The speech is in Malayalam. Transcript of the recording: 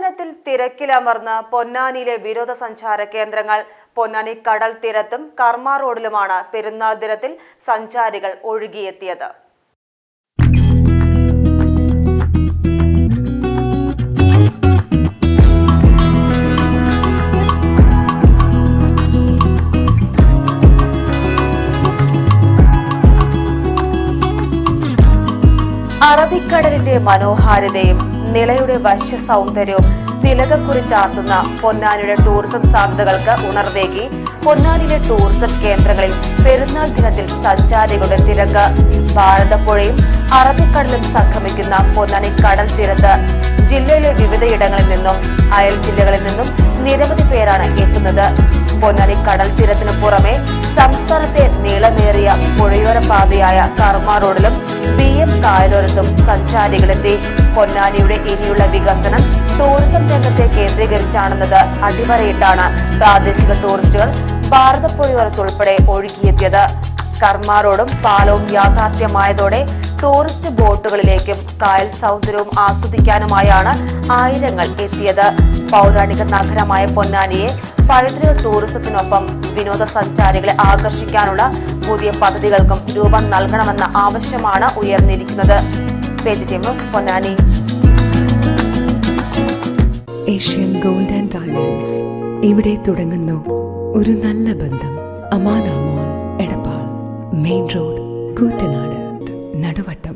ദിനത്തിൽ തിരക്കിലമർന്ന് പൊന്നാനിയിലെ വിനോദസഞ്ചാര കേന്ദ്രങ്ങൾ. പൊന്നാനി കടൽ തീരത്തും കർമ്മ റോഡിലുമാണ് പെരുന്നാൾ ദിനത്തിൽ സഞ്ചാരികൾ ഒഴുകിയെത്തിയത്. അറബിക്കടലിന്റെ മനോഹാരിതയും നിളയുടെ വശ്യ സൗന്ദര്യവും തിലകക്കുറി ചാർത്തുന്ന പൊന്നാനിയുടെ ടൂറിസം സാധ്യതകൾക്ക് ഉണർവേകി. പൊന്നാനിയിലെ ടൂറിസം കേന്ദ്രങ്ങളിൽ പെരുന്നാൾ ദിനത്തിൽ സഞ്ചാരികളുടെ തിരക്ക് ഭാരതപ്പുഴയും അറബിക്കടലും സംഗമിക്കുന്ന പൊന്നാനി കടൽ തീരത്ത് ജില്ലയിലെ വിവിധയിടങ്ങളിൽ നിന്നും അയൽ ജില്ലകളിൽ നിന്നും നിരവധി പേരാണ് എത്തുന്നത്. പൊന്നാനി കടൽ തീരത്തിനു പുറമെ സംസ്ഥാനത്തെ നീളമേറിയ പുഴയോര പാതയായ കർമ്മ റോഡിലും ബി എം കായലോരത്തും സഞ്ചാരികളെത്തി. പൊന്നാനിയുടെ ഇനിയുള്ള വികസനം ടൂറിസം രംഗത്തെ കേന്ദ്രീകരിച്ചാണെന്നത് അടിവരയിട്ടാണ് പ്രാദേശിക ടൂറിസ്റ്റുകൾ ഭാരതപ്പുഴയോരത്തുൾപ്പെടെ ഒഴുകിയെത്തിയത്. കർമാറോടും പാലവും യാഥാർത്ഥ്യമായതോടെ ടൂറിസ്റ്റ് ബോട്ടുകളിലേക്കും കായൽ സൗന്ദര്യവും ആസ്വദിക്കാനുമായാണ് ആയിരങ്ങൾ എത്തിയത്. പൗരാണിക നഗരമായ പൊന്നാനിയെ പൈതൃക ടൂറിസത്തിനൊപ്പം വിനോദസഞ്ചാരികളെ ആകർഷിക്കാനുള്ള പുതിയ പദ്ധതികൾക്കും രൂപം നൽകണമെന്ന ആവശ്യമാണ് ഉയർന്നിരിക്കുന്നത്. Ponnani. Asian gold and diamonds. ഇവിടെ തുടങ്ങുന്നു ഒരു നല്ല ബന്ധം. അമാനാമോൻ എടപ്പാൾ മെയിൻ റോഡ് കൂറ്റനാട്. നടുവട്ടം.